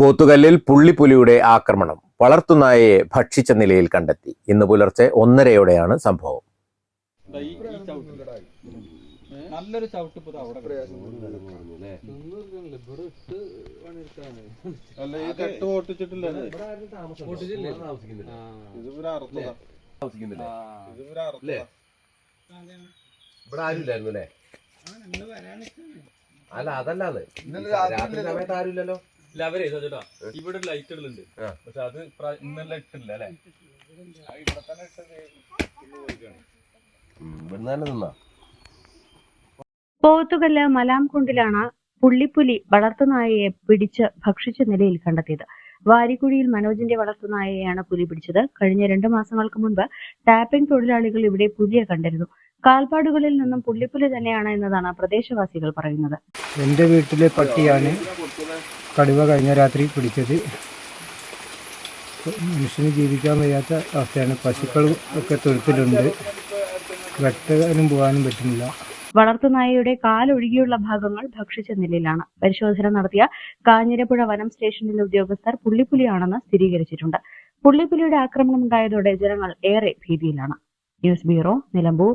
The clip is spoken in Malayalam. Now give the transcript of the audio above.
പോത്തുകല്ലിൽ പുള്ളിപ്പുലിയുടെ ആക്രമണം വളർത്തുനായയെ ഭക്ഷിച്ച നിലയിൽ കണ്ടെത്തി. ഇന്ന് പുലർച്ചെ ഒന്നരയോടെയാണ് സംഭവം. നല്ലൊരു ചവിട്ട് ഇപ്പൊ ദാ അവിടെ കിടക്കുന്നു. അല്ല ഈ കെട്ട് ഇവിടെ ആരുമില്ലായിരുന്നു അല്ലേ? അല്ല അതല്ലാന്ന്. രാത്രി സമയത്ത് ആരുമില്ലല്ലോ? ചേട്ടാ? ഇവിടെ ഒരു ലൈറ്റ് ഇടലുണ്ട്. പക്ഷെ അത് ഇന്നലെ ഇട്ടില്ല അല്ലെ? ഇവിടുന്ന് തന്നെ പോത്തുകല്ല് മലാംകുണ്ടിലാണ് പുള്ളിപ്പുലി വളർത്തുനായയെ പിടിച്ച് ഭക്ഷിച്ച നിലയിൽ കണ്ടെത്തിയത്. വാരിക്കുഴിയിൽ മനോജിന്റെ വളർത്തുനായയെയാണ് പുലി പിടിച്ചത്. കഴിഞ്ഞ രണ്ടു മാസങ്ങൾക്ക് മുൻപ് ടാപ്പിംഗ് തൊഴിലാളികൾ ഇവിടെ പുലിയെ കണ്ടിരുന്നു. കാൽപ്പാടുകളിൽ നിന്നും പുള്ളിപ്പുലി തന്നെയാണ് എന്നതാണ് പ്രദേശവാസികൾ പറയുന്നത്. എന്റെ വീട്ടിലെ പട്ടിയാണ് കടുവ കഴിഞ്ഞ രാത്രി പിടിച്ചത്. മനുഷ്യന് ജീവിക്കാൻ വയ്യാത്ത അവസ്ഥയാണ്. പശുക്കളും ഒക്കെ തൊഴുത്തിലുണ്ട്. വെട്ടാനും പോകാനും പറ്റുന്നില്ല. വളർത്തുനായയുടെ കാലൊഴുകിയുള്ള ഭാഗങ്ങൾ ഭക്ഷിച്ച നിലയിലാണ്. പരിശോധന നടത്തിയ കാഞ്ഞിരപ്പുഴ വനം സ്റ്റേഷനിലെ ഉദ്യോഗസ്ഥർ പുള്ളിപ്പുലിയാണെന്ന് സ്ഥിരീകരിച്ചിട്ടുണ്ട്. പുള്ളിപ്പുലിയുടെ ആക്രമണം ഉണ്ടായതോടെ ജനങ്ങൾ ഏറെ ഭീതിയിലാണ്. News bureau Nilambur.